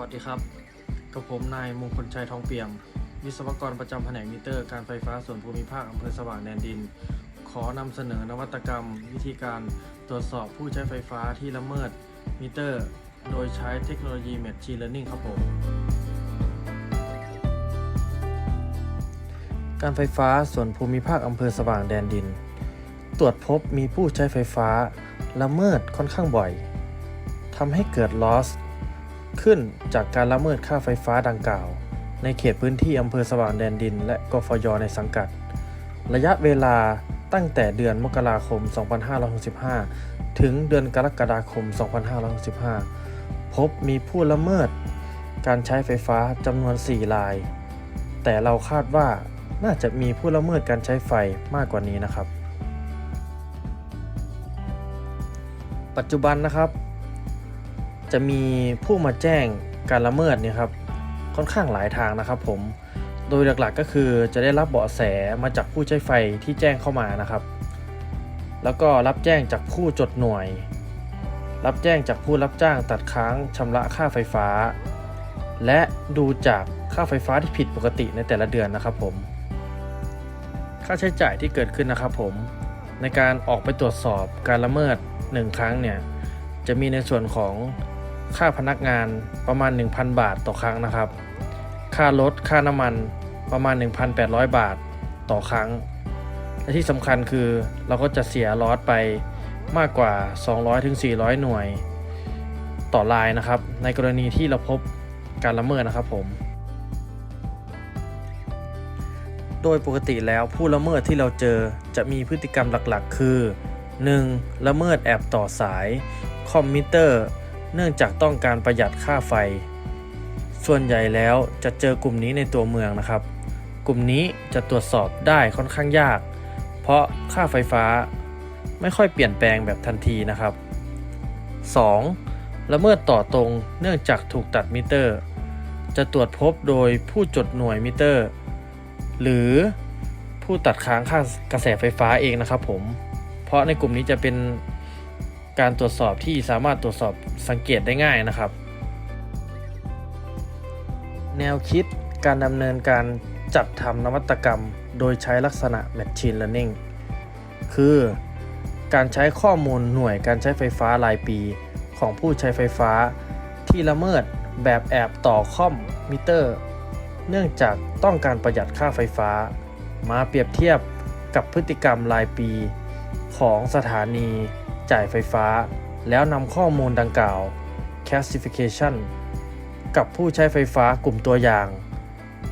วัสดีครับ กับผมนายมงคลชัยทองเปี่ยม วิศวกรประจำแผนกมิเตอร์ การไฟฟ้าส่วนภูมิภาคอำเภอสว่างแดนดิน ขอนำเสนอนวัตกรรม วิธีการตรวจสอบผู้ใช้ไฟฟ้าที่ละเมิดมิเตอร์ โดยใช้เทคโนโลยี Machine Learning ครับผม การไฟฟ้าส่วนภูมิภาคอำเภอสว่างแดนดิน ตรวจพบมีผู้ใช้ไฟฟ้าละเมิดค่อนข้างบ่อยทำให้เกิด loss ขึ้นจากการละเมิดค่าไฟฟ้าดังกล่าว ในเขตพื้นที่อำเภอสว่างแดนดิน และกฟยในสังกัด ระยะเวลาตั้งแต่เดือนมกราคม 2565 ถึงเดือนกรกฎาคม 2565 พบมีผู้ละเมิด การใช้ไฟฟ้าจำนวน 4 ราย แต่เราคาดว่าน่าจะมีผู้ละเมิดการใช้ไฟมากกว่านี้นะครับ ปัจจุบันนะครับ จะมีผู้มาแจ้งการละเมิดเนี่ยครับค่อนข้างหลายทางนะครับผม โดยหลักๆก็คือจะได้รับเบาะแสมาจากผู้ใช้ไฟที่แจ้งเข้ามานะครับ แล้วก็รับแจ้งจากผู้จดหน่วย รับแจ้งจากผู้รับจ้างตัดค้างชำระค่าไฟฟ้า และดูจากค่าไฟฟ้าที่ผิดปกติในแต่ละเดือนนะครับผม ค่าใช้จ่ายที่เกิดขึ้นนะครับผม ในการออกไปตรวจสอบการละเมิด 1 ครั้งเนี่ยจะมีในส่วนของ ค่าพนักงานประมาณ 1,000 บาทต่อครั้งนะครับ ค่ารถค่าน้ำมันประมาณ 1,800 บาทต่อครั้ง และที่สำคัญคือเราก็จะเสียลอสไปมากกว่า 200-400 หน่วยต่อรายนะครับ ในกรณีที่เราพบการละเมิดนะครับผม โดยปกติแล้วผู้ละเมิดที่เราเจอจะมีพฤติกรรมหลักๆ คือ 1. ละเมิดแอบต่อสายคอมมิเตอร์ เนื่องจากต้องการประหยัดค่าไฟ ส่วนใหญ่แล้วจะเจอกลุ่มนี้ในตัวเมืองนะครับ กลุ่มนี้จะตรวจสอบได้ค่อนข้างยาก เพราะค่าไฟฟ้าไม่ค่อยเปลี่ยนแปลงแบบทันทีนะครับ 2. ละเมิดต่อตรงเนื่องจากถูกตัดมิเตอร์ จะตรวจพบโดยผู้จดหน่วยมิเตอร์ หรือผู้ตัดค้างค่ากระแสไฟฟ้าเองนะครับผม เพราะในกลุ่มนี้จะเป็น การตรวจสอบที่สามารถตรวจสอบสังเกตได้ง่ายนะครับ แนวคิดการดำเนินการจัดทำนวัตกรรม โดยใช้ลักษณะ Machine Learning คือการใช้ข้อมูลหน่วยการใช้ไฟฟ้ารายปี ของผู้ใช้ไฟฟ้า ที่ละเมิดแบบแอบต่อคอมมิเตอร์ เนื่องจากต้องการประหยัดค่าไฟฟ้า มาเปรียบเทียบกับพฤติกรรมรายปี ของสถานี จ่ายไฟฟ้า แล้วนำข้อมูลดังกล่าว classification กับผู้ใช้ไฟฟ้ากลุ่มตัวอย่าง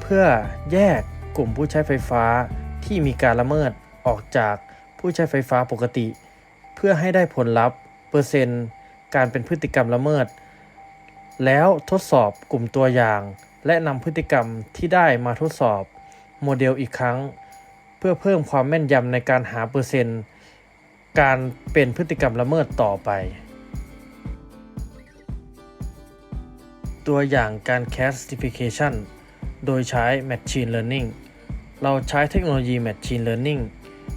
เพื่อแยกกลุ่มผู้ใช้ไฟฟ้าที่มีการละเมิดออกจากผู้ใช้ไฟฟ้าปกติ เพื่อให้ได้ผลลัพธ์ เปอร์เซ็นต์การเป็นพฤติกรรมละเมิด แล้วทดสอบกลุ่มตัวอย่าง และนำพฤติกรรมที่ได้มาทดสอบ โมเดลอีกครั้ง เพื่อเพิ่มความแม่นยำในการหาเปอร์เซ็นต์ การเป็นพฤติกรรมละเมิดต่อไป ตัวอย่างการ classification โดยใช้ Machine Learning เราใช้เทคโนโลยี Machine Learning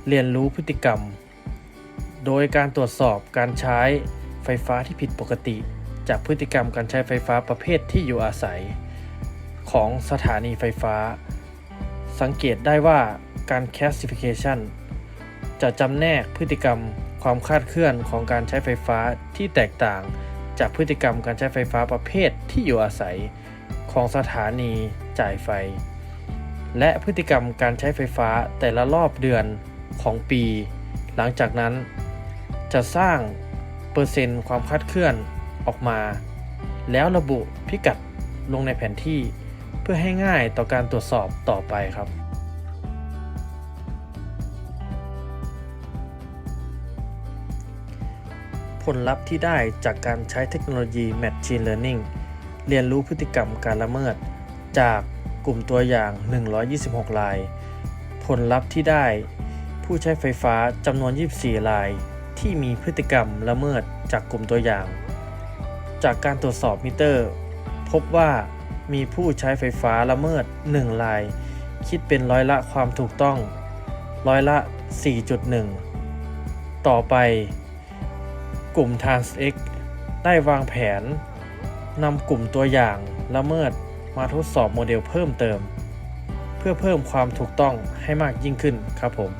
เรียนรู้พฤติกรรม โดยการตรวจสอบการใช้ไฟฟ้าที่ผิดปกติ จากพฤติกรรมการใช้ไฟฟ้าประเภทที่อยู่อาศัย ของสถานีไฟฟ้า สังเกตได้ว่าการ classification จะจำแนกพฤติกรรมความคาดเคลื่อนของการใช้ไฟฟ้าที่แตกต่าง จากพฤติกรรมการใช้ไฟฟ้าประเภทที่อยู่อาศัย ของสถานีจ่ายไฟ และพฤติกรรมการใช้ไฟฟ้าแต่ละรอบเดือนของปี หลังจากนั้น จะสร้างเปอร์เซ็นต์ความคาดเคลื่อนออกมา แล้วระบุพิกัดลงในแผนที่ เพื่อให้ง่ายต่อการตรวจสอบต่อไปครับ ลลัพธ์ที่ได้จากการใช้เทคโนโลยี Machine Learning เรียนรู้พฤติกรรมการละเมิด จากกลุ่มตัวอย่าง 126 ราย ผลลัพธ์ที่ได้ ผู้ใช้ไฟฟ้าจำนวน 24 ราย ที่มีพฤติกรรมละเมิดจากกลุ่มตัวอย่าง จากการตรวจสอบมิเตอร์ พบว่ามีผู้ใช้ไฟฟ้าละเมิด 1 ราย คิดเป็นร้อยละความถูกต้อง ร้อยละ 4.1 ต่อไป ลุ่ม TransX ได้วางแผนนำกลุ่มตัวอย่างละเมิดมาทดสอบโมเดลเพิ่มเติม เพื่อเพิ่มความถูกต้องให้มากยิ่งขึ้นครับผม